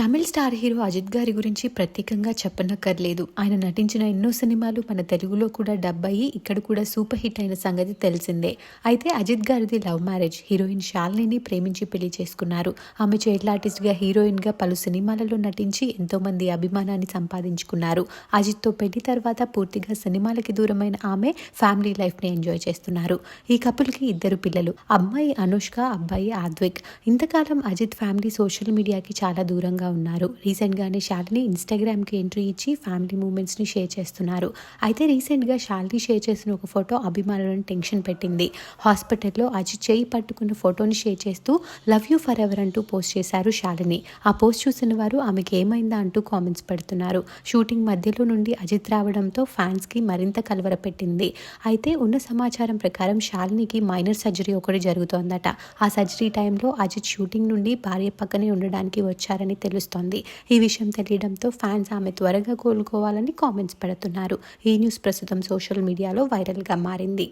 తమిళ star hero Ajit గారి గురించి ప్రత్యేకంగా చెప్పనక్కర్లేదు. ఆయన నటించిన ఎన్నో సినిమాలు మన తెలుగులో కూడా డబ్ అయ్యి ఇక్కడ కూడా సూపర్ హిట్ అయిన సంగతి తెలిసిందే. అయితే అజిత్ గారిది లవ్ మ్యారేజ్. హీరోయిన్ శాలినిని ప్రేమించి పెళ్ళి చేసుకున్నారు. ఆమె చైల్డ్ ఆర్టిస్ట్గా హీరోయిన్గా పలు సినిమాలలో నటించి ఎంతోమంది అభిమానాన్ని సంపాదించుకున్నారు. అజిత్తో పెళ్ళి తర్వాత పూర్తిగా సినిమాలకి దూరమైన ఆమె ఫ్యామిలీ లైఫ్ని ఎంజాయ్ చేస్తున్నారు. ఈ కపుల్కి ఇద్దరు పిల్లలు అమ్మాయి అనుష్క అబ్బాయి ఆద్విక్. ఇంతకాలం అజిత్ ఫ్యామిలీ సోషల్ మీడియాకి చాలా దూరంగా ఉన్నారు. రీసెంట్గానే శాలిని ఇన్స్టాగ్రామ్కి ఎంట్రీ ఇచ్చి ఫ్యామిలీ మూమెంట్స్ని షేర్ చేస్తున్నారు. అయితే రీసెంట్గా శాలిని షేర్ చేసిన ఒక ఫోటో అభిమానులను టెన్షన్ పెట్టింది. హాస్పిటల్లో అజిత్ చేయి పట్టుకున్న ఫోటోని షేర్ చేస్తూ లవ్ యూ ఫర్ ఎవర్ అంటూ పోస్ట్ చేశారు శాలిని ఆ పోస్ట్ చూసిన వారు ఆమెకి ఏమైందా అంటూ కామెంట్స్ పెడుతున్నారు. షూటింగ్ మధ్యలో నుండి అజిత్ రావడంతో ఫ్యాన్స్కి మరింత కలవరపెట్టింది అయితే ఉన్న సమాచారం ప్రకారం శాలినికి మైనర్ సర్జరీ ఒకటి జరుగుతోందట. ఆ సర్జరీ టైంలో అజిత్ షూటింగ్ నుండి భార్య పక్కనే ఉండడానికి వచ్చారని తెలుస్తోంది. ఈ విషయం తెలియడంతో ఫ్యాన్స్ ఆమె త్వరగా కోలుకోవాలని కామెంట్స్ పెడుతున్నారు. ఈ న్యూస్ ప్రస్తుతం సోషల్ మీడియాలో వైరల్గా మారింది.